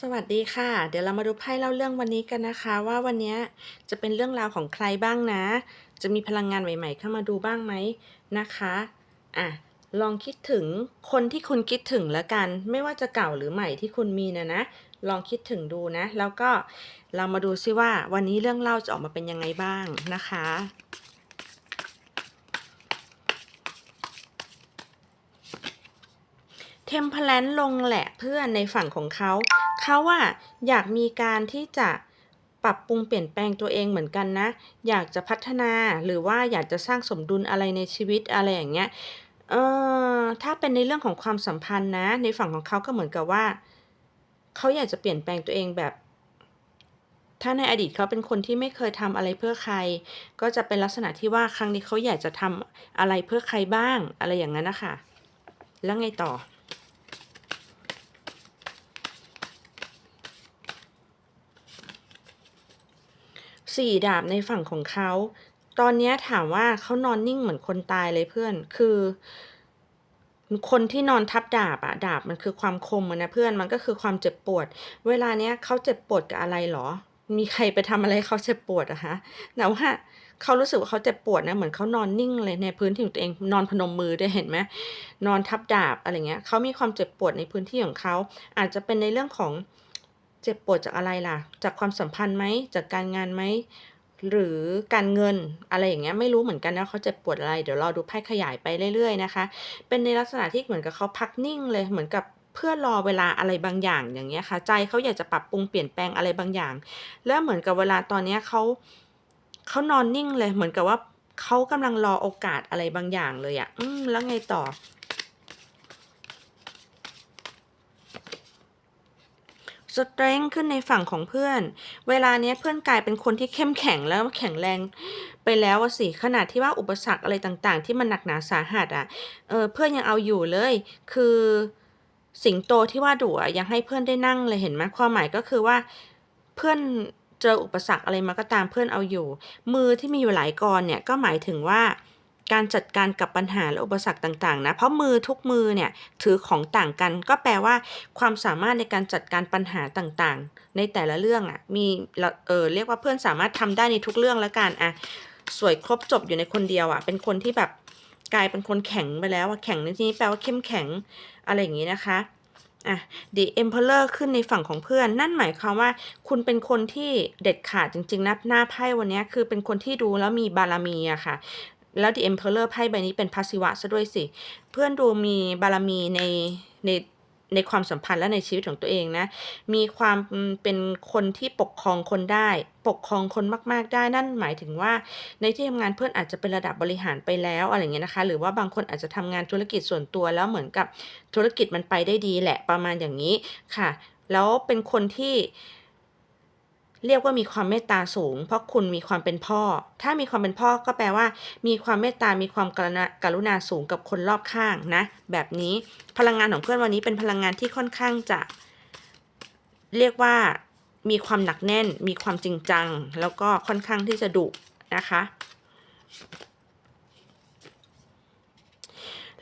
สวัสดีค่ะ เดี๋ยวเรามาดูไพ่เล่าเรื่องวันนี้กันนะคะ ว่าวันนี้จะเป็นเรื่องราวของใครบ้างนะ จะมีพลังงานใหม่ ๆ เข้ามาดูบ้างไหมนะคะอะลองคิดถึงคนที่คุณคิดถึงแล้วกัน ไม่ว่าจะเก่าหรือใหม่ที่คุณมีนะนะ ลองคิดถึงดูนะ แล้วก็เรามาดูซิว่าวันนี้เรื่องเล่าจะออกมาเป็นยังไงบ้างนะคะ เทมเพลนลงแหละเพื่อนในฝั่งของเขา เขาอะอยากมีการที่จะปรับปรุงเปลี่ยนแปลงตัวเองเหมือนกันนะ อยากจะพัฒนาหรือว่าอยากจะสร้างสมดุลอะไรในชีวิตอะไรอย่างเงี้ย เออถ้าเป็นในเรื่องของความสัมพันธ์นะ ในฝั่งของเขาก็เหมือนกับว่า เขาอยากจะเปลี่ยนแปลงตัวเองแบบ ถ้าในอดีตเขาเป็นคนที่ไม่เคยทำอะไรเพื่อใคร ก็จะเป็นลักษณะที่ว่าครั้งนี้เขาอยากจะทำอะไรเพื่อใครบ้างอะไรอย่างนั้นนะคะแล้วไงต่อ สี่ดาบในฝั่งของเขา ตอนนี้ถามว่าเขานอนนิ่งเหมือนคนตายเลยเพื่อน คือ คนที่นอนทับดาบอะดาบมันคือความคมนะเพื่อน มันก็คือความเจ็บปวด เวลาเนี้ยเขาเจ็บปวดกับอะไรเหรอ มีใครไปทำอะไรเขาเจ็บปวดอะคะแต่ว่าเขารู้สึกว่าเขาเจ็บปวดนะ เหมือนเขานอนนิ่งเลยในพื้นที่ของตัวเอง นอนพนมมือด้วยเห็นไหมนอนทับดาบอะไรเงี้ย เขามีความเจ็บปวดในพื้นที่ของเขา อาจจะเป็นในเรื่องของ เจ็บปวดจากอะไรล่ะ จากความสัมพันธ์ไหมจากการงานไหมหรือการเงินอะไรอย่างเงี้ยไม่รู้เหมือนกันนะเขาเจ็บปวดอะไร เดี๋ยวรอดูไพ่ขยายไปเรื่อยๆนะคะ เป็นในลักษณะที่เหมือนกับเขาพักนิ่งเลยเหมือนกับเพื่อรอเวลาอะไรบางอย่างอย่างเงี้ยค่ะ ใจเขาอยากจะปรับปรุงเปลี่ยนแปลงอะไรบางอย่าง แล้วเหมือนกับเวลาตอนเนี้ยเขาเขานอนนิ่งเลยเหมือนกับว่าเขากำลังรอโอกาสอะไรบางอย่างเลยอะ อืมแล้วไงต่อ สเตรงขึ้นในฝั่งของเพื่อน เวลาเนี้ยเพื่อนกลายเป็นคนที่เข้มแข็งแล้วแข็งแรงไปแล้วสิ ขนาดที่ว่าอุปสรรคอะไรต่างๆ ที่มันหนักหนาสาหัสอะเออเพื่อนยังเอาอยู่เลย คือสิงโตที่ว่าดุอะยังให้เพื่อนได้นั่งเลยเห็นไหมความหมายก็คือว่าเพื่อนเจออุปสรรคอะไรมาก็ตามเพื่อนเอาอยู่ มือที่มีอยู่หลายกรเนี่ยก็หมายถึงว่า การจัดการกับปัญหาและอุปสรรคต่างๆนะ เพราะมือทุกมือเนี่ยถือของต่างกัน ก็แปลว่าความสามารถในการจัดการปัญหาต่างๆ ในแต่ละเรื่องอะ่ะมีเออเรียกว่าเพื่อนสามารถทำได้ในทุกเรื่องแล้วกันอะสวยครบจบอยู่ในคนเดียวอะ่ะเป็นคนที่แบบกลายเป็นคนแข็งไปแล้วอะแข็งในที่นี้แปลว่าเข้มแข็งอะไรอย่างนี้นะคะอะ The Emperor ขึ้นในฝั่งของเพื่อน นั่นหมายความว่า คุณเป็นคนที่เด็ดขาดจริงๆนะหน้าไพ่วันนี้คือเป็นคนที่ดูแล้วมีบารมีอะค่ะ แล้ว The Emperor ไพ่ใบนี้เป็นพาสิวะซะด้วยสิ เพื่อนดูมีบารมีในในในความสัมพันธ์และในชีวิตของตัวเองนะ มีความเป็นคนที่ปกครองคนได้ ปกครองคนมาก ๆ ได้ นั่นหมายถึงว่า ในที่ทำงานเพื่อนอาจจะเป็นระดับบริหารไปแล้วอะไรเงี้ยนะคะ หรือว่าบางคนอาจจะทำงานธุรกิจส่วนตัวแล้วเหมือนกับธุรกิจมันไปได้ดีแหละประมาณอย่างนี้ค่ะ แล้วเป็นคนที่ เรียกว่ามีความเมตตาสูง เพราะคุณมีความเป็นพ่อ ถ้ามีความเป็นพ่อก็แปลว่า มีความเมตตา มีความกรุณากรุณาสูงกับคนรอบข้างนะ แบบนี้พลังงานของเพื่อนวันนี้เป็นพลังงานที่ค่อนข้างจะ เรียกว่ามีความหนักแน่น มีความจริงจัง แล้วก็ค่อนข้างที่จะดุนะคะ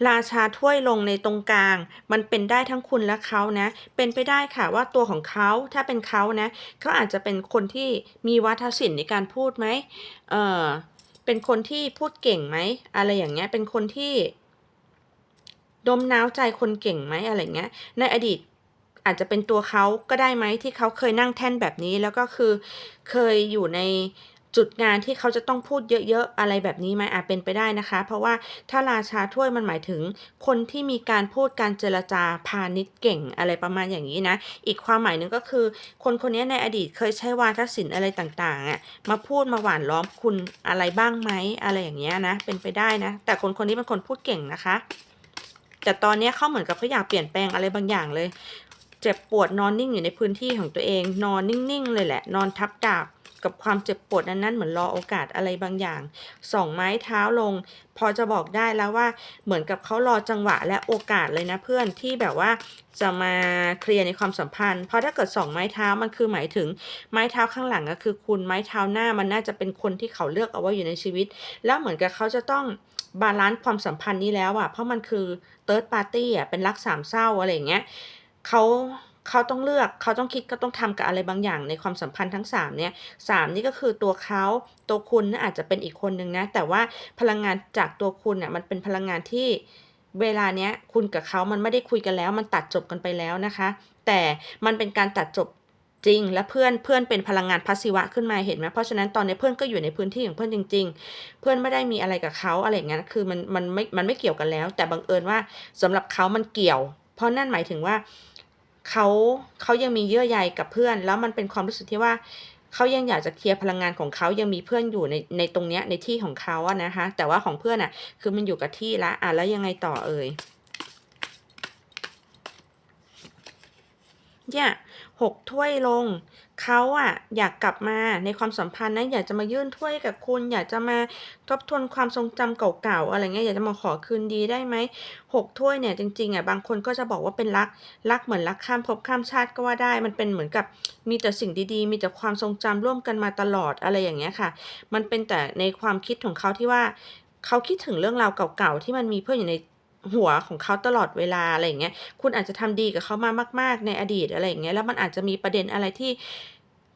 ราชาถ้วยลงในตรงกลาง มันเป็นได้ทั้งคุณและเขานะ เป็นไปได้ค่ะว่าตัวของเขาถ้าเป็นเขานะเขาอาจจะเป็นคนที่มีวัฒนศิลป์ในการพูดไหมเออเป็นคนที่พูดเก่งไหมอะไรอย่างเงี้ยเป็นคนที่ดมน้าวใจคนเก่งไหมอะไรเงี้ย ในอดีตอาจจะเป็นตัวเขาก็ได้ไหมที่เขาเคยนั่งแท่นแบบนี้แล้วก็คือเคยอยู่ใน จุดงานที่เขาจะต้องพูดเยอะๆอะไรแบบนี้ไหมอาจเป็นไปได้นะคะ เพราะว่าถ้าราชาถ้วยมันหมายถึง คนที่มีการพูดการเจรจาพาณิชย์เก่งอะไรประมาณอย่างนี้นะ อีกความหมายหนึ่งก็คือ คนคนนี้ในอดีตเคยใช้วาทศิลป์อะไรต่างๆอะมาพูดมาหวานล้อมคุณอะไรบ้างไหมอะไรอย่างเงี้ยนะ เป็นไปได้นะ แต่คนคนนี้เป็นคนพูดเก่งนะคะแต่ตอนนี้เขาเหมือนกับเขาอยากเปลี่ยนแปลงอะไรบางอย่างเลย เจ็บปวดนอนนิ่งอยู่ในพื้นที่ของตัวเอง นอนนิ่งๆเลยแหละ นอนทับดาบ กับความเจ็บปวดนั้นนั้นเหมือนรอโอกาสอะไรบางอย่างสองไม้เท้าลง พอจะบอกได้แล้วว่าเหมือนกับเขารอจังหวะและโอกาสเลยนะเพื่อนที่แบบว่าจะมาเคลียร์ในความสัมพันธ์ เพราะถ้าเกิดสองไม้เท้ามันคือหมายถึงไม้เท้าข้างหลังก็คือคุณไม้เท้าหน้ามันน่าจะเป็นคนที่เขาเลือกเอาไว้อยู่ในชีวิต แล้วเหมือนกับเขาจะต้องบาลานซ์ความสัมพันธ์นี้แล้วอะเพราะมันคือเติร์ดปาร์ตี้อะเป็นรักสามเศร้าอะไรอย่างเงี้ยเขา เขาต้องเลือกเขาต้องคิดเขาต้องทำกับอะไรบางอย่างในความสัมพันธ์ทั้ง 3 เนี่ย3นี่ก็คือตัวเขาตัวคุณน่ะอาจจะเป็นอีกคนหนึ่งนะ แต่ว่าพลังงานจากตัวคุณน่ะมันเป็นพลังงานที่เวลาเนี้ยคุณกับเขามันไม่ได้คุยกันแล้ว มันตัดจบกันไปแล้วนะคะ แต่มันเป็นการตัดจบจริง และเพื่อนเพื่อนเป็นพลังงานพัสสิวะขึ้นมาเห็นไหมเพราะฉะนั้นตอนนี้เพื่อนก็อยู่ในพื้นที่ของเพื่อนจริง ๆ เพื่อนไม่ได้มีอะไรกับเขาอะไรอย่างเงี้ยคือมันมันไม่มันไม่เกี่ยวกันแล้ว แต่บังเอิญว่าสำหรับเขามันเกี่ยว เพราะนั่นหมายถึงว่า เขาเขายังมีเยื่อใยกับเพื่อน แล้วมันเป็นความรู้สึกที่ว่าเขายังอยากจะเคลียร์พลังงานของเขายังมีเพื่อนอยู่ในในตรงเนี้ยในที่ของเขาอะนะคะ แต่ว่าของเพื่อนอะคือมันอยู่กับที่ละอะแล้วยังไงต่อเอ่ยเนี่ยหกถ้วยลง เขาอะอยากกลับมาในความสัมพันธ์นะ อยากจะมายื่นถ้วยให้กับคุณ อยากจะมาทบทวนความทรงจำเก่าๆอะไรเงี้ยอยากจะมาขอคืนดีได้ไหมหกถ้วยเนี่ยจริงๆอะบางคนก็จะบอกว่าเป็นรักรักเหมือนรักข้ามภพข้ามชาติก็ว่าได้ มันเป็นเหมือนกับมีแต่สิ่งดีๆ มีแต่ความทรงจำร่วมกันมาตลอดอะไรอย่างเงี้ยค่ะ มันเป็นแต่ในความคิดของเขาที่ว่า เขาคิดถึงเรื่องราวเก่าๆที่มันมีเพื่อนอยู่ใน หัวของเขาตลอดเวลาอะไรอย่างเงี้ย คุณอาจจะทำดีกับเขามามาก ๆ ในอดีตอะไรอย่างเงี้ย แล้วมันอาจจะมีประเด็นอะไรที่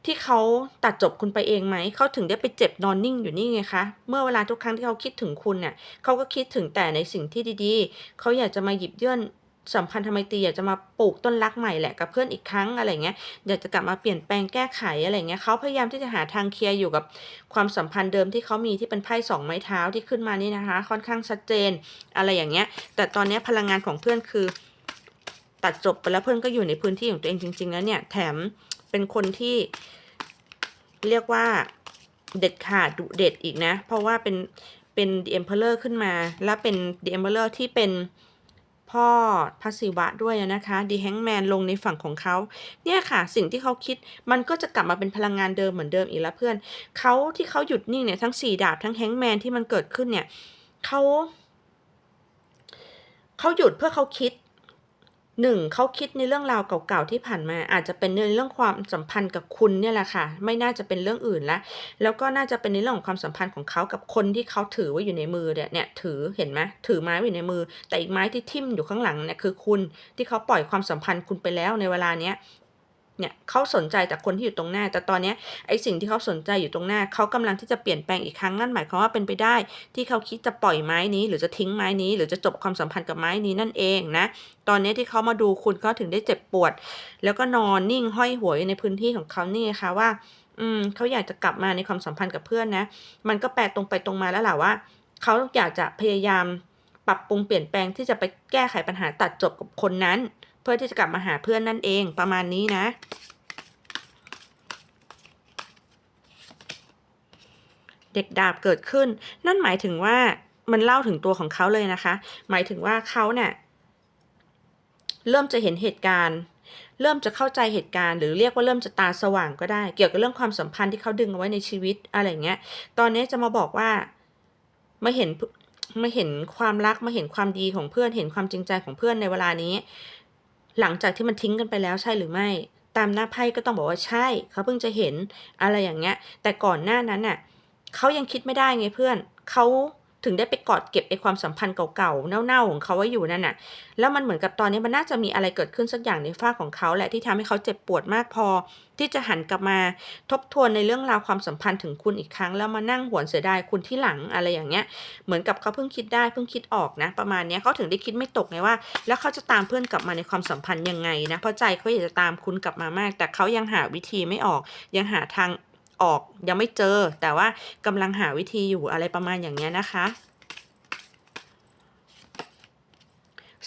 ที่เขาตัดจบคุณไปเองไหม เขาถึงได้ไปเจ็บนอนนิ่งอยู่นี่ไงคะ เมื่อเวลาทุกครั้งที่เขาคิดถึงคุณเนี่ยเขาก็คิดถึงแต่ในสิ่งที่ดีๆ เขาอยากจะมาหยิบยื่น สัมพันธไมตรีอยากจะมาปลูกต้นรักใหม่แหละกับเพื่อนอีกครั้งอะไรเงี้ยอยากจะกลับมาเปลี่ยนแปลงแก้ไขอะไรเงี้ยเขาพยายามที่จะหาทางเคลียร์อยู่กับความสัมพันธ์เดิมที่เขามีที่เป็นไพ่สองไม้เท้าที่ขึ้นมานี่นะคะ ค่อนข้างชัดเจนอะไรอย่างเงี้ย แต่ตอนนี้พลังงานของเพื่อนคือ ตัดจบไปแล้วเพื่อนก็อยู่ในพื้นที่ของตัวเองจริง ๆ แล้วเนี่ยแถมเป็นคนที่เรียกว่าเด็ดขาดดุเด็ดอีกนะ เพราะว่าเป็นเป็น The Emperor ขึ้นมา และเป็น The Emperor ที่เป็น พ่อพระศิวะด้วยนะคะดีแฮงแมนลงในฝั่งของเขาเนี่ยค่ะสิ่งที่เขาคิดมันก็จะกลับมาเป็นพลังงานเดิมเหมือนเดิมอีกแล้วเพื่อนเขาที่เขาหยุดนิ่งเนี่ยทั้งสี่ดาบทั้งแฮงแมนที่มันเกิดขึ้นเนี่ยเขาเขาหยุดเพื่อเขาคิด หนึ่งเขาคิดในเรื่องราวเก่าๆที่ผ่านมา อาจจะเป็นในเรื่องความสัมพันธ์กับคุณเนี่ยแหละค่ะ ไม่น่าจะเป็นเรื่องอื่นละแล้วก็น่าจะเป็นในเรื่องของความสัมพันธ์ของเขากับคนที่เขาถือไว้อยู่ในมือเนี่ยเนี่ยถือเห็นไหมถือไม้อยู่ในมือ แต่อีกไม้ที่ทิ่มอยู่ข้างหลังเนี่ยคือคุณที่เขาปล่อยความสัมพันธ์คุณไปแล้วในเวลาเนี้ย เนี่ยเขาสนใจแต่คนที่อยู่ตรงหน้า แต่ตอนนี้ไอสิ่งที่เขาสนใจอยู่ตรงหน้าเขากำลังที่จะเปลี่ยนแปลงอีกครั้งนั่นหมายความว่าเป็นไปได้ ที่เขาคิดจะปล่อยไม้นี้ หรือจะทิ้งไม้นี้ หรือจะจบความสัมพันธ์กับไม้นี้นั่นเองนะตอนนี้ที่เขามาดูคุณเขาถึงได้เจ็บปวด แล้วก็นอนนิ่งห้อยหัวอยู่ในพื้นที่ของเขานี่ค่ะว่า อืมเขาอยากจะกลับมาในความสัมพันธ์กับเพื่อนนะ มันก็แปลตรงไปตรงมาแล้วแหละว่าเขาอยากจะพยายามปรับปรุงเปลี่ยนแปลงที่จะไปแก้ไขปัญหาตัดจบกับคนนั้น พื่อที่จะกลับมาหาเพื่อนนั่นเองประมาณนี้นะ เด็กดาบเกิดขึ้น นั่นหมายถึงว่ามันเล่าถึงตัวของเขาเลยนะคะ หมายถึงว่าเขาเนี่ยเริ่มจะเห็นเหตุการณ์ เริ่มจะเข้าใจเหตุการณ์ หรือเรียกว่าเริ่มจะตาสว่างก็ได้ เกี่ยวกับเรื่องความสัมพันธ์ที่เขาดึงเอาไว้ในชีวิตอะไรเงี้ย ตอนนี้จะมาบอกว่ามาเห็นมาเห็นความรักมาเห็นความดีของเพื่อนเห็นความจริงใจของเพื่อนในเวลานี้ หลังจากที่มันทิ้งกันไปแล้วใช่หรือไม่ ตามหน้าไพ่ก็ต้องบอกว่าใช่ เขาเพิ่งจะเห็นอะไรอย่างเงี้ย แต่ก่อนหน้านั้นน่ะเขายังคิดไม่ได้ไงเพื่อนเขา ถึงได้ไปกอดเก็บไอ้ความสัมพันธ์เก่าๆ เน่าๆ ของเขาไว้อยู่นั่นน่ะ แล้วมันเหมือนกับตอนนี้มันน่าจะมีอะไรเกิดขึ้นสักอย่างในฝ้าของเขาแหละที่ทำให้เขาเจ็บปวดมากพอ ที่จะหันกลับมาทบทวนในเรื่องราวความสัมพันธ์ถึงคุณอีกครั้ง แล้วมานั่งหวนเสียดายคุณที่หลังอะไรอย่างเงี้ย เหมือนกับเขาเพิ่งคิดได้เพิ่งคิดออกนะ ประมาณเนี้ยเขาถึงได้คิดไม่ตกไงว่า แล้วเขาจะตามเพื่อนกลับมาในความสัมพันธ์ยังไงนะ เพราะใจเขาอยากจะตามคุณกลับมามาก แต่เขายังหาวิธีไม่ออก ยังหาทาง ออกยังไม่เจอ แต่ว่ากำลังหาวิธีอยู่อะไรประมาณอย่างเงี้ยนะคะ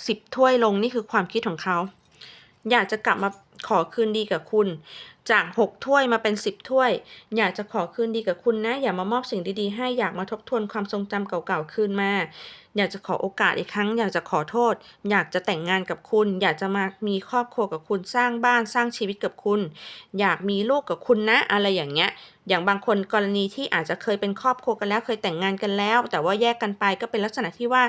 สิบถ้วยลงนี่คือความคิดของเขา อยากจะกลับมา ขอคืนดีกับคุณ จากหกถ้วยมาเป็นสิบถ้วย อยากจะขอคืนดีกับคุณนะ อย่ามามอบสิ่งดีๆ ให้อยากมาทบทวนความทรงจำเก่าๆคืนมา อยากจะขอโอกาสอีกครั้ง อยากจะขอโทษ อยากจะแต่งงานกับคุณ อยากจะมามีครอบครัวกับคุณสร้างบ้านสร้างชีวิตกับคุณ อยากมีลูกกับคุณนะ อะไรอย่างเงี้ยอย่างบางคนกรณีที่อาจจะเคยเป็นครอบครัวกันแล้วเคยแต่งงานกันแล้ว แต่ว่าแยกกันไปก็เป็นลักษณะที่ว่า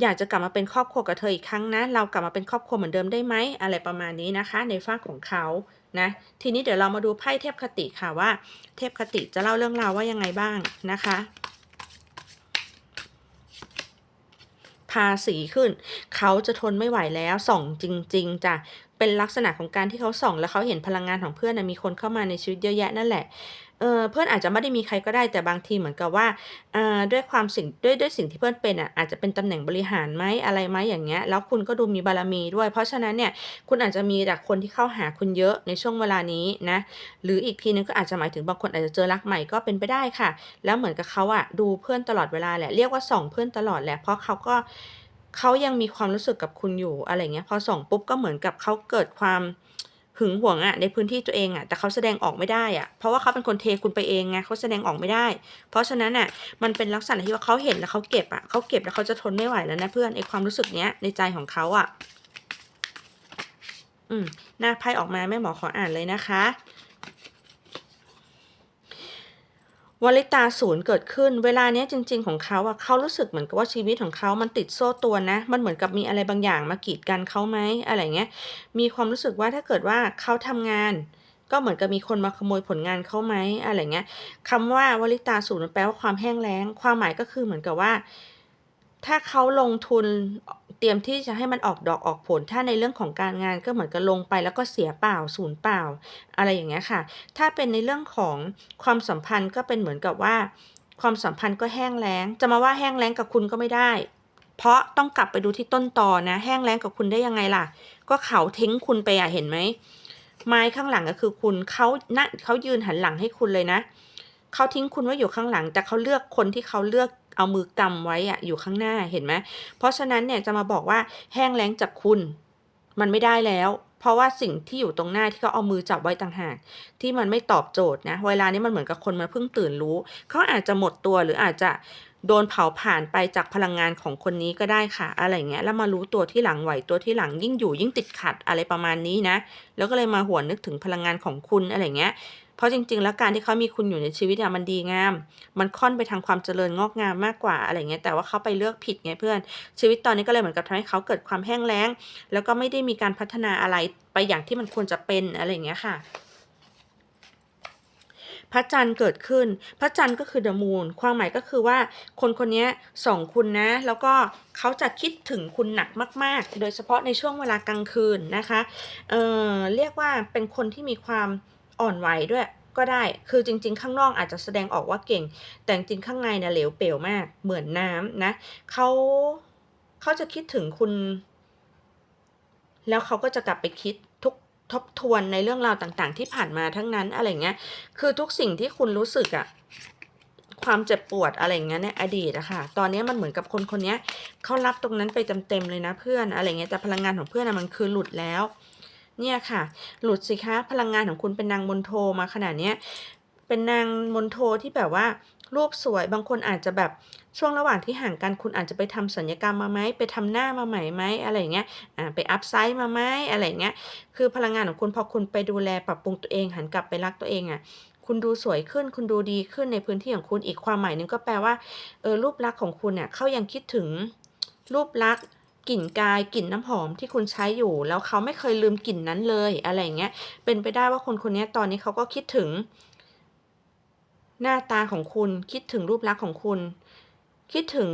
อยากจะกลับมาเป็นครอบครัวกับเธออีกครั้งนะ เรากลับมาเป็นครอบครัวเหมือนเดิมได้ไหมอะไรประมาณนี้นะคะ ในฝ้ากของเขานะทีนี้เดี๋ยวเรามาดูไพ่เทพคติค่ะว่า เทพคติจะเล่าเรื่องราวว่ายังไงบ้างนะคะพาสีขึ้น เขาจะทนไม่ไหวแล้วส่องจริง ๆจ้ะ เป็นลักษณะของการที่เขาส่อง แล้วเขาเห็นพลังงานของเพื่อนนะมีคนเข้ามาในชีวิตเยอะแยะนั่นแหละเออเพื่อนอาจจะไม่ได้มีใครก็ได้แต่บางทีเหมือนกับว่าอ่าด้วยความสิ่งด้วยด้วยสิ่งที่เพื่อนเป็นอะอาจจะเป็นตำแหน่งบริหารไหมอะไรไหมอย่างเงี้ยแล้วคุณก็ดูมีบารมีด้วย เพราะฉะนั้นเนี่ยคุณอาจจะมีแต่คนที่เข้าหาคุณเยอะในช่วงเวลานี้นะหรืออีกทีหนึ่งก็อาจจะหมายถึงบางคนอาจจะเจอรักใหม่ก็เป็นไปได้ค่ะ แล้วเหมือนกับเขาอะดูเพื่อนตลอดเวลาแหละเรียกว่าส่องเพื่อนตลอดแหละเพราะเขาก็ เขายังมีความรู้สึกกับคุณอยู่อะไรเงี้ย พอส่องปุ๊บก็เหมือนกับเขาเกิดความหึงหวงอะในพื้นที่ตัวเองอะแต่เขาแสดงออกไม่ได้อะเพราะว่าเขาเป็นคนเทคุณไปเองไงเขาแสดงออกไม่ได้ เพราะฉะนั้นน่ะมันเป็นลักษณะที่ว่าเขาเห็นแล้วเขาเก็บอะเขาเก็บแล้วเขาจะทนไม่ไหวแล้วนะเพื่อนไอ้ความรู้สึกเนี้ยในใจของเขาอะอืมหน้าไพ่ออกมาแม่หมอขออ่านเลยนะคะ วลิตาศูนย์เกิดขึ้น เวลาเนี้ยจริง ๆ ของเขาอะเขารู้สึกเหมือนกับว่าชีวิตของเขามันติดโซ่ตัวนะ มันเหมือนกับมีอะไรบางอย่างมากีดกันเขาไหมอะไรเงี้ย มีความรู้สึกว่าถ้าเกิดว่าเขาทำงาน ก็เหมือนกับมีคนมาขโมยผลงานเขาไหมอะไรเงี้ยคำว่าวลิตาศูนย์มันแปลว่าความแห้งแล้ง ความหมายก็คือเหมือนกับว่า ถ้าเขาลงทุนเตรียมที่จะให้มันออกดอกออกผล ถ้าในเรื่องของการงานก็เหมือนกับลงไปแล้วก็เสียเปล่าสูญเปล่า อะไรอย่างเงี้ยค่ะ ถ้าเป็นในเรื่องของความสัมพันธ์ก็เป็นเหมือนกับว่า ความสัมพันธ์ก็แห้งแล้ง จะมาว่าแห้งแล้งกับคุณก็ไม่ได้ เพราะต้องกลับไปดูที่ต้นตอนะ แห้งแล้งกับคุณได้ยังไงล่ะ ก็เขาทิ้งคุณไปอะเห็นไหมไม้ข้างหลังก็คือคุณเขาณเขายืนหันหลังให้คุณเลยนะเขาทิ้งคุณไว้อยู่ข้างหลัง แต่เขาเลือกคนที่เขาเลือก เอามือกำไว้อะอยู่ข้างหน้าเห็นไหมเพราะฉะนั้นเนี่ยจะมาบอกว่าแห้งแล้งจากคุณ มันไม่ได้แล้ว เพราะว่าสิ่งที่อยู่ตรงหน้าที่เขาเอามือจับไว้ต่างหากที่มันไม่ตอบโจทย์นะเวลานี้มันเหมือนกับคนมันเพิ่งตื่นรู้เขาอาจจะหมดตัวหรืออาจจะโดนเผาผลาญไปจากพลังงานของคนนี้ก็ได้ค่ะ อะไรเงี้ยแล้วมารู้ตัวที่หลังไหวตัวที่หลังยิ่งอยู่ยิ่งติดขัดอะไรประมาณนี้นะ แล้วก็เลยมาหวนนึกถึงพลังงานของคุณอะไรเงี้ย เพราะจริง ๆ แล้วการที่เขามีคุณอยู่ในชีวิตอะมันดีงาม มันค่อนไปทางความเจริญงอกงามมากกว่าอะไรเงี้ยแต่ว่าเขาไปเลือกผิดไงเพื่อน ชีวิตตอนนี้ก็เลยเหมือนกับทำให้เขาเกิดความแห้งแล้ง แล้วก็ไม่ได้มีการพัฒนาอะไรไปอย่างที่มันควรจะเป็นอะไรเงี้ยค่ะพระจันทร์เกิดขึ้น พระจันทร์ก็คือ The Moon ความหมายก็คือว่าคนคนนี้ส่องคุณนะ แล้วก็เขาจะคิดถึงคุณหนักมาก ๆ โดยเฉพาะในช่วงเวลากลางคืนนะคะ เอ่อเรียกว่าเป็นคนที่มีความ อ่อนไหวด้วยก็ได้ คือจริง ๆ ข้างนอกอาจจะแสดงออกว่าเก่ง แต่จริงข้างในเนี่ยเหลวเป๋วมาก เหมือนน้ำนะ เขาเขาจะคิดถึงคุณ แล้วเขาก็จะกลับไปคิดทุกทบทวนในเรื่องราวต่าง ๆ ที่ผ่านมาทั้งนั้นอะไรเงี้ย คือทุกสิ่งที่คุณรู้สึกอะความเจ็บปวดอะไรเงี้ยในอดีตอะค่ะ ตอนนี้มันเหมือนกับคนคนนี้เขารับตรงนั้นไปเต็มๆเลยนะเพื่อนอะไรเงี้ย แต่พลังงานของเพื่อนน่ะมันคือหลุดแล้ว เนี่ยค่ะ หลุดสิคะพลังงานของคุณเป็นนางมณโฑมาขนาดเนี้ยเป็นนางมณโฑที่แบบว่ารูปสวยบางคนอาจจะแบบช่วงระหว่างที่ห่างกันคุณอาจจะไปทำศัลยกรรมมาไหมไปทำหน้ามาใหม่ไหมอะไรเงี้ยอ่าไปอัปไซซ์มาไหมอะไรเงี้ยคือพลังงานของคุณพอคุณไปดูแลปรับปรุงตัวเองหันกลับไปรักตัวเองอะคุณดูสวยขึ้น คุณดูดีขึ้นในพื้นที่ของคุณอีกความหมายหนึ่งก็แปลว่าเออรูปลักษณ์ของคุณน่ะเขายังคิดถึงรูปลักษณ์ กลิ่นกายกลิ่นน้ำหอมที่คุณใช้อยู่ แล้วเขาไม่เคยลืมกลิ่นนั้นเลยอะไรอย่างเงี้ยเป็นไปได้ว่าคนคนนี้ตอนนี้เขาก็คิดถึง หน้าตาของคุณคิดถึงรูปลักษณ์ของคุณ คิดถึง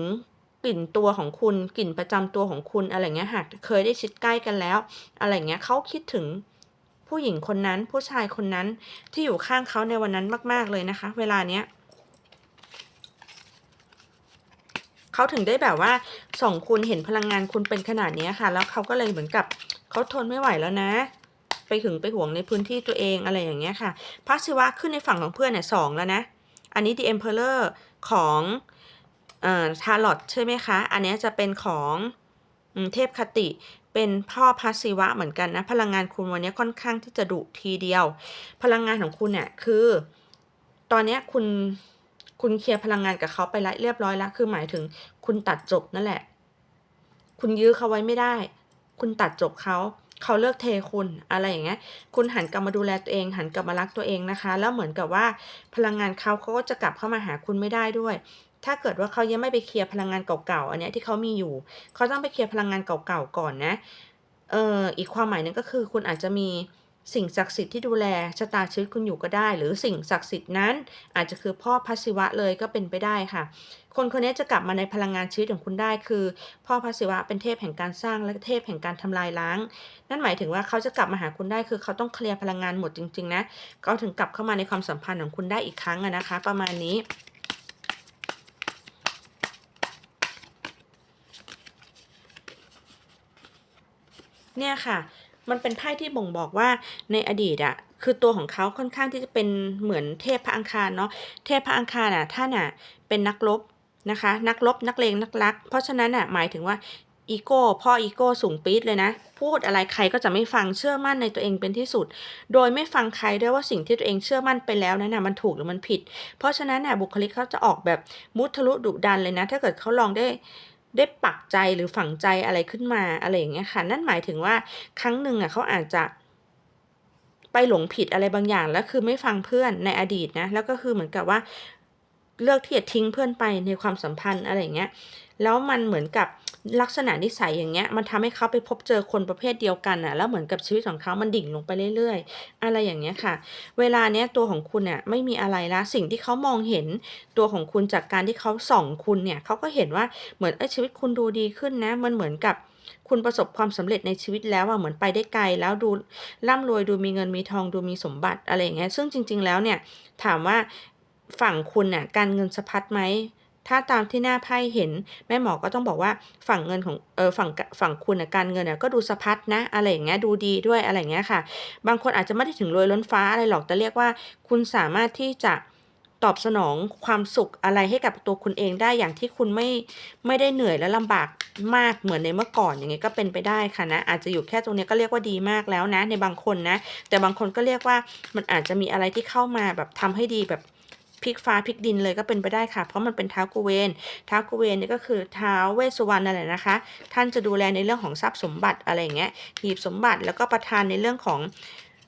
กลิ่นตัวของคุณกลิ่นประจำตัวของคุณอะไรเงี้ยหากเคยได้ชิดใกล้กันแล้ว อะไรเงี้ยเขาคิดถึงผู้หญิงคนนั้น ผู้ชายคนนั้นที่อยู่ข้างเขาในวันนั้นมาก ๆเลยนะคะ เวลาเนี้ย เขาถึงได้แบบว่าสองคุณเห็นพลังงานคุณเป็นขนาดนี้ค่ะ แล้วเขาก็เลยเหมือนกับเขาทนไม่ไหวแล้วนะ ไปหึงไปห่วงในพื้นที่ตัวเองอะไรอย่างเงี้ยค่ะพระศิวะขึ้นในฝั่งของเพื่อนเนี่ย2แล้วนะ อันนี้ The Emperor ของเอ่อ Tarot ใช่ไหมคะ อันนี้จะเป็นของเทพคติเป็นพ่อพระศิวะเหมือนกันนะ พลังงานคุณวันนี้ค่อนข้างที่จะดุทีเดียว พลังงานของคุณเนี่ยคือ ตอนนี้คุณ คุณเคลียร์พลังงานกับเขาไปแล้วเรียบร้อยแล้ว คือหมายถึงคุณตัดจบนั่นแหละ คุณยื้อเขาไว้ไม่ได้ คุณตัดจบเขา เขาเลิกเทคุณอะไรอย่างเงี้ย คุณหันกลับมาดูแลตัวเอง หันกลับมารักตัวเองนะคะ แล้วเหมือนกับว่าพลังงานเขาเขาก็จะกลับเข้ามาหาคุณไม่ได้ด้วย ถ้าเกิดว่าเขายังไม่ไปเคลียร์พลังงานเก่าๆ อันเนี้ยที่เขามีอยู่ เขาต้องไปเคลียร์พลังงานเก่าๆ ก่อนนะ เอออีกความหมายหนึ่งก็คือคุณอาจจะมี สิ่งศักดิ์สิทธิ์ที่ดูแลชะตาชีวิตคุณอยู่ก็ได้ หรือสิ่งศักดิ์สิทธิ์นั้น อาจจะคือพ่อพระศิวะเลยก็เป็นไปได้ค่ะ คนคนนี้จะกลับมาในพลังงานชีวิตของคุณได้คือ พ่อพระศิวะเป็นเทพแห่งการสร้างและเทพแห่งการทำลายล้าง นั่นหมายถึงว่าเขาจะกลับมาหาคุณได้คือ เขาต้องเคลียร์พลังงานหมดจริง ๆ นะเขาถึงกลับเข้ามาในความสัมพันธ์ของคุณได้อีกครั้งนะคะ ประมาณนี้เนี่ยค่ะ มันเป็นไพ่ที่บ่งบอกว่าในอดีตอะคือตัวของเขาค่อนข้างที่จะเป็นเหมือนเทพพระอังคารเนาะเทพพระอังคารอะท่านอะเป็นนักรบนะคะ นักรบนักเลงนักลัก เพราะฉะนั้นอะหมายถึงว่าอีโก้พ่ออีโก้สูงปี๊ดเลยนะ พูดอะไรใครก็จะไม่ฟังเชื่อมั่นในตัวเองเป็นที่สุด โดยไม่ฟังใครด้วยว่าสิ่งที่ตัวเองเชื่อมั่นไปแล้วนั้นนะมันถูกหรือมันผิด เพราะฉะนั้นน่ะบุคลิกเขาจะออกแบบมุทะลุดุดันเลยนะ ถ้าเกิดเขาลองได้ ได้ปักใจหรือฝังใจอะไรขึ้นมาอะไรอย่างเงี้ยค่ะ นั่นหมายถึงว่าครั้งหนึ่งอะเขาอาจจะ ไปหลงผิดอะไรบางอย่าง แล้วคือไม่ฟังเพื่อนในอดีตนะ แล้วก็คือเหมือนกับว่า เลือกที่จะทิ้งเพื่อนไปในความสัมพันธ์อะไรอย่างเงี้ย แล้วมันเหมือนกับ ลักษณะนิสัยอย่างเงี้ยมันทำให้เขาไปพบเจอคนประเภทเดียวกันอะแล้วเหมือนกับชีวิตของเขามันดิ่งลงไปเรื่อย ๆ อะไรอย่างเงี้ยค่ะ เวลาเนี้ยตัวของคุณอะไม่มีอะไรละสิ่งที่เขามองเห็นตัวของคุณจากการที่เขาส่องคุณเนี่ยเขาก็เห็นว่าเหมือนเออชีวิตคุณดูดีขึ้นนะมันเหมือนกับคุณประสบความสำเร็จในชีวิตแล้วอะเหมือนไปได้ไกลแล้วดูร่ำรวยดูมีเงินมีทองดูมีสมบัติอะไรอย่างเงี้ยซึ่งจริง ๆ แล้วเนี่ยถามว่าฝั่งคุณน่ะการเงินสะพัดไหม ถ้าตามที่หน้าไพ่เห็น แม่หมอก็ต้องบอกว่าฝั่งเงินของเออฝั่งฝั่งคุณการเงินน่ะก็ดูสะพัดนะ อะไรอย่างเงี้ยดูดีด้วยอะไรอย่างเงี้ยค่ะ บางคนอาจจะไม่ได้ถึงรวยล้นฟ้าอะไรหรอกแต่เรียกว่า คุณสามารถที่จะตอบสนองความสุขอะไรให้กับตัวคุณเองได้อย่างที่คุณไม่ไม่ได้เหนื่อยและลำบากมากเหมือนในเมื่อก่อนอย่างเงี้ยก็เป็นไปได้ค่ะนะ อาจจะอยู่แค่ตรงนี้ก็เรียกว่าดีมากแล้วนะ ในบางคนนะ แต่บางคนก็เรียกว่ามันอาจจะมีอะไรที่เข้ามาแบบทำให้ดีแบบ พลิกฟ้าพลิกดินเลยก็เป็นไปได้ค่ะ เพราะมันเป็นเท้ากุเวนเท้ากุเวนนี่ก็คือเท้าเวสุวรรณนั่นแหละนะคะ ท่านจะดูแลในเรื่องของทรัพย์สมบัติอะไรอย่างเงี้ยหีบสมบัติแล้วก็ประทานในเรื่องของ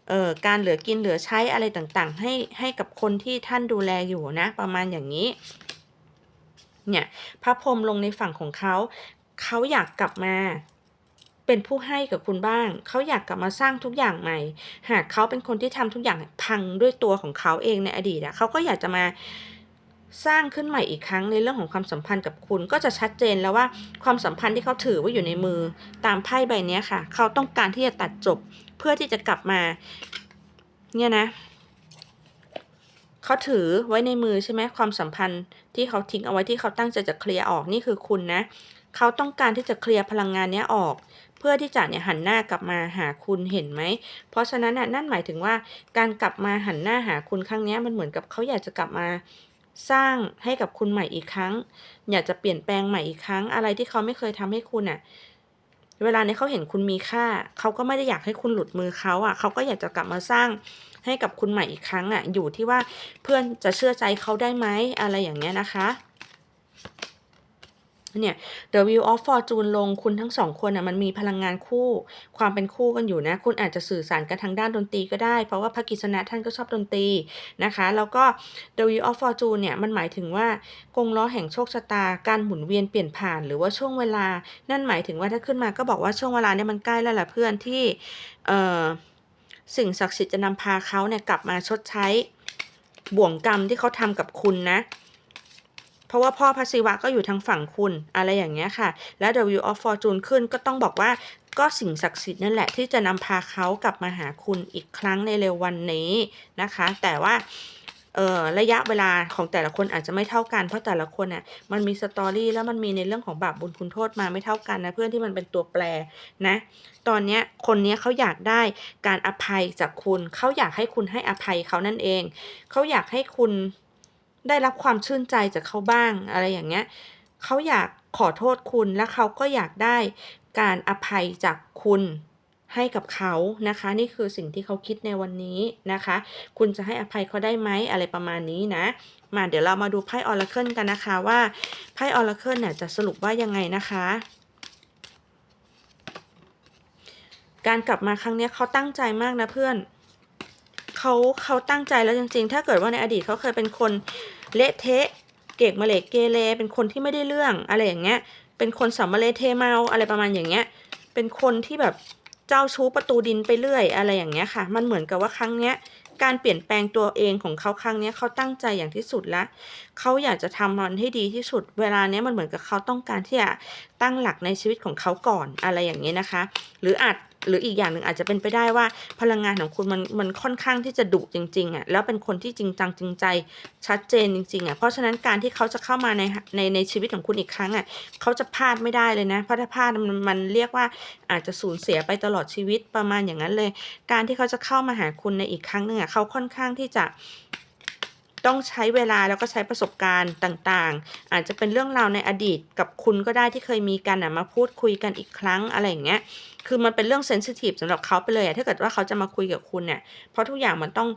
เอ่อการเหลือกินเหลือใช้อะไรต่างๆ ให้ให้กับคนที่ท่านดูแลอยู่นะ ประมาณอย่างนี้เนี่ยพระพรหมลงในฝั่งของเขา เขาอยากกลับมา เป็นผู้ให้กับคุณบ้าง เขาอยากกลับมาสร้างทุกอย่างใหม่ หากเขาเป็นคนที่ทำทุกอย่างพังด้วยตัวของเขาเองในอดีตอะเขาก็อยากจะมาสร้างขึ้นใหม่อีกครั้งในเรื่องของความสัมพันธ์กับคุณก็จะชัดเจนแล้วว่าความสัมพันธ์ที่เขาถือว่าอยู่ในมือตามไพ่ใบนี้ค่ะ เขาต้องการที่จะตัดจบเพื่อที่จะกลับมา เนี่ยนะเขาถือไว้ในมือใช่ไหมความสัมพันธ์ที่เขาทิ้งเอาไว้ที่เขาตั้งใจจะเคลียร์ออกนี่คือคุณนะ เขาต้องการที่จะเคลียร์พลังงานนี้ออก เพื่อที่จะเนี่ยหันหน้ากลับมาหาคุณเห็นไหม เพราะฉะนั้นน่ะนั่นหมายถึงว่าการกลับมาหันหน้าหาคุณครั้งนี้มันเหมือนกับเขาอยากจะกลับมาสร้างให้กับคุณใหม่อีกครั้ง อยากจะเปลี่ยนแปลงใหม่อีกครั้ง อะไรที่เขาไม่เคยทำให้คุณอะเวลานี้เขาเห็นคุณมีค่า เขาก็ไม่ได้อยากให้คุณหลุดมือเขาอะ เขาก็อยากจะกลับมาสร้างให้กับคุณใหม่อีกครั้งอะ อยู่ที่ว่าเพื่อนจะเชื่อใจเขาได้ไหมอะไรอย่างเงี้ยนะคะ เนี่ย The Wheel of Fortune ลงคุณทั้งสองคนน่ะมันมีพลังงานคู่ ความเป็นคู่กันอยู่นะ คุณอาจจะสื่อสารกันทางด้านดนตรีก็ได้ เพราะว่าพระกิษณะท่านก็ชอบดนตรีนะคะ แล้วก็ The Wheel of Fortune เนี่ย มันหมายถึงว่ากงล้อแห่งโชคชะตา การหมุนเวียนเปลี่ยนผ่านหรือว่าช่วงเวลา นั่นหมายถึงว่าถ้าขึ้นมาก็บอกว่าช่วงเวลาเนี่ยมันใกล้แล้วแหละเพื่อนที่เอ่อสิ่งศักดิ์สิทธิ์จะนำพาเขาเนี่ยกลับมาชดใช้บ่วงกรรมที่เขาทำกับคุณนะ เพราะว่าพ่อพระศิวะก็อยู่ทางฝั่งคุณอะไรอย่างเงี้ยค่ะ และ The Wheel of Fortune ขึ้นก็ต้องบอกว่าก็สิ่งศักดิ์สิทธิ์นั่นแหละที่จะนำพาเขากลับมาหาคุณอีกครั้งในเร็ววันนี้นะคะ แต่ว่าระยะเวลาของแต่ละคนอาจจะไม่เท่ากัน เพราะแต่ละคนน่ะมันมีสตอรี่แล้วมันมีในเรื่องของบาปบุญคุณโทษมาไม่เท่ากันนะเพื่อนที่มันเป็นตัวแปรนะตอนนี้คนนี้เขาอยากได้การอภัยจากคุณ เขาอยากให้คุณให้อภัยเขานั่นเอง เขาอยากให้คุณ ได้รับความชื่นใจจากเขาบ้างอะไรอย่างเงี้ยเขาอยากขอโทษคุณและเขาก็อยากได้การอภัยจากคุณให้กับเขานะคะ นี่คือสิ่งที่เขาคิดในวันนี้นะคะ คุณจะให้อภัยเขาได้ไหมอะไรประมาณนี้นะ มาเดี๋ยวเรามาดูไพ่ออร์เคิลกันนะคะว่าไพ่ออร์เคิลเนี่ยจะสรุปว่ายังไงนะคะ การกลับมาครั้งนี้เขาตั้งใจมากนะเพื่อนเขาเขาตั้งใจแล้วจริงๆ ถ้าเกิดว่าในอดีตเขาเคยเป็นคน เละเทะ เกกมะเลเกเรเป็นคนที่ไม่ได้เรื่องอะไรอย่างเงี้ย เป็นคนสัมมาเลเทเมาอะไรประมาณอย่างเงี้ย เป็นคนที่แบบเจ้าชู้ประตูดินไปเรื่อยอะไรอย่างเงี้ยค่ะ มันเหมือนกับว่าครั้งเนี้ยการเปลี่ยนแปลงตัวเองของเขาครั้งเนี้ยเขาตั้งใจอย่างที่สุดแล้วเขาอยากจะทำมันให้ดีที่สุด เวลาเนี้ยมันเหมือนกับเขาต้องการที่จะตั้งหลักในชีวิตของเขาก่อนอะไรอย่างงี้นะคะ หรืออาจ หรืออีกอย่างหนึ่งอาจจะเป็นไปได้ว่าพลังงานของคุณมันมันค่อนข้างที่จะดุจริงๆอะแล้วเป็นคนที่จริงจังจริงใจชัดเจนจริงๆอะเพราะฉะนั้นการที่เขาจะเข้ามาในในในชีวิตของคุณอีกครั้งอะเขาจะพลาดไม่ได้เลยนะเพราะถ้าพลาดมันมันเรียกว่าอาจจะสูญเสียไปตลอดชีวิตประมาณอย่างงั้นเลย การที่เขาจะเข้ามาหาคุณในอีกครั้งหนึ่งอะเขาค่อนข้างที่จะต้องใช้เวลาแล้วก็ใช้ประสบการณ์ต่างๆ อาจจะเป็นเรื่องราวในอดีตกับคุณก็ได้ที่เคยมีกันน่ะมาพูดคุยกันอีกครั้งอะไรอย่างเงี้ย คือมันเป็นเรื่องเซนซิทิฟสำหรับเขาไปเลยอะถ้าเกิดว่าเขาจะมาคุยกับคุณเนี่ย เพราะทุกอย่างมันต้อง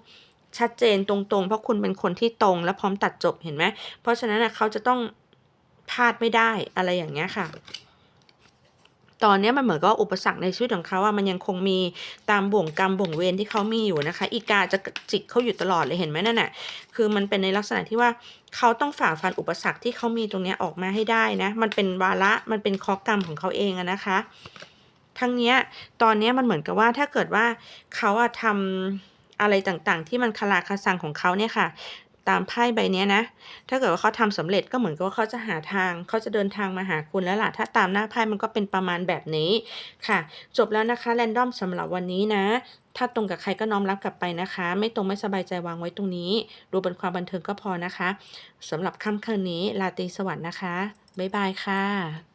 ชัดเจนตรงๆ เพราะคุณเป็นคนที่ตรงและพร้อมตัดจบเห็นไหม เพราะฉะนั้นน่ะเขาจะต้องพลาดไม่ได้อะไรอย่างเงี้ยค่ะ ตอนนี้มันเหมือนกับอุปสรรคในชีวิตของเขาอะมันยังคงมีตามบ่วงกรรมบ่วงเวรที่เขามีอยู่นะคะ อีกาจะจิกเขาอยู่ตลอดเลยเห็นไหมนั่นน่ะ คือมันเป็นในลักษณะที่ว่าเขาต้องฝ่าฟันอุปสรรคที่เขามีตรงนี้ออกมาให้ได้นะ มันเป็นวาระ มันเป็นเคราะห์กรรมของเขาเองอะนะคะ ทั้งเนี้ยตอนเนี้ยมันเหมือนกับว่าถ้าเกิดว่าเขาอะทำอะไรต่างๆ ที่มันคาราคาซังของเขาเนี่ยค่ะ ตามไพ่ใบนี้นะ ถ้าเกิดว่าเขาทำสำเร็จก็เหมือนกับว่าเขาจะหาทาง เขาจะเดินทางมาหาคุณแล้วล่ะ ถ้าตามหน้าไพ่มันก็เป็นประมาณแบบนี้ค่ะ จบแล้วนะคะ Random สำหรับวันนี้นะถ้าตรงกับใครก็น้อมรับกลับไปนะคะ ไม่ตรงไม่สบายใจวางไว้ตรงนี้ ดูเป็นความบันเทิงก็พอนะคะสำหรับค่ำคืนนี้ราตรีสวัสดิ์นะคะ บ๊ายบายค่ะ